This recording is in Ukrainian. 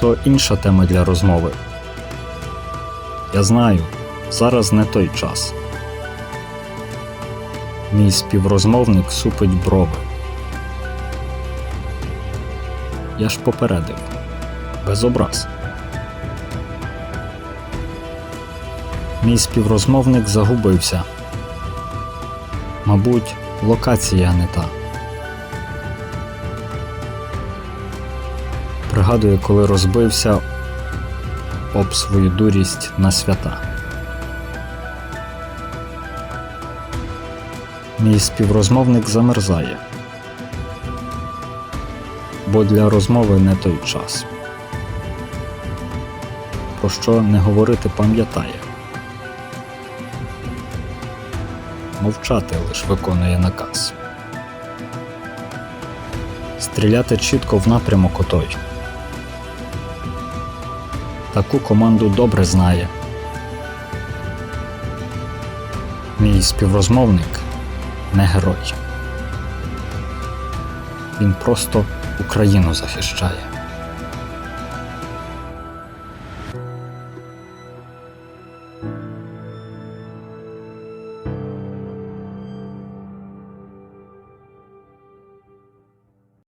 то інша тема для розмови. Я знаю, зараз не той час. Мій співрозмовник супить брови. Я ж попередив. Без образ. Мій співрозмовник загубився. Мабуть, локація не та. Пригадую, коли розбився об свою дурість на свята. Мій співрозмовник замерзає, бо для розмови не той час. Про що не говорити пам'ятає. Мовчати лиш виконує наказ. Стріляти чітко в напрямок отой. Таку команду добре знає. Мій співрозмовник не герой. Він просто Україну захищає.